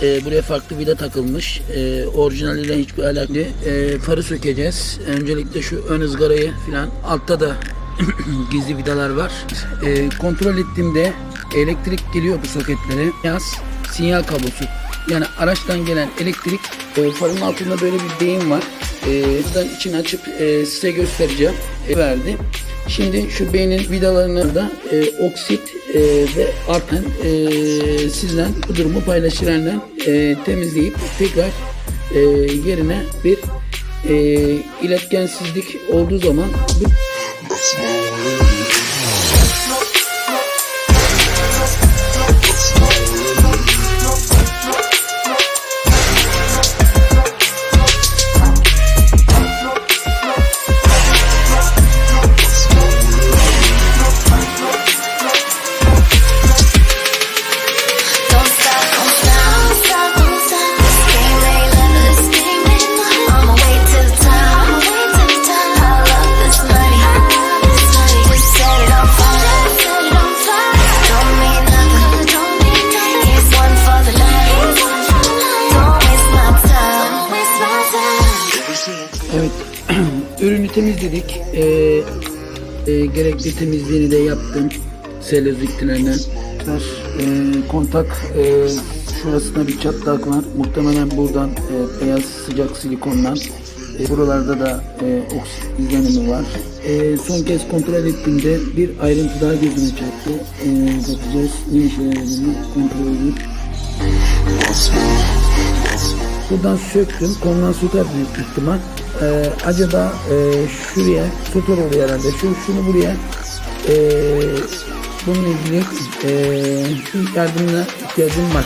takılmış. Buraya farklı vida takılmış. E, orijinaliyle hiçbir alakası yok. E, farı sökeceğiz. Öncelikle şu ön ızgarayı filan. Altta da gizli vidalar var. E, kontrol ettiğimde elektrik geliyor bu soketlere. Yaz sinyal kablosu. Yani araçtan gelen elektrik e, farın altında böyle bir deyim var. E, buradan içini açıp e, size göstereceğim. E, verdi. Şimdi şu beynin vidalarını da e, oksit e, ve artan e, sizden bu durumu paylaşılanlar e, temizleyip tekrar e, yerine bir e, iletkensizlik olduğu zaman bu It's my way. Evet, ürünü temizledik. Ee, e, gerekli temizliğini de yaptım. Seleziktilerinden. E, kontak e, şurasında bir çatlak var. Muhtemelen buradan e, beyaz sıcak silikondan. E, buralarda da e, oksit var. E, son kez kontrol ettiğimde bir ayrıntı daha gözüme çarptı. E, bakacağız ne işe yaradığını kontrol edip Buradan söktüm. Kondansatör büyük ihtimal. Ee, acaba e, şuraya tutar oluyor herhalde. Şu, şunu buraya e, bununla ilgili e, şu yardımına ihtiyacım var.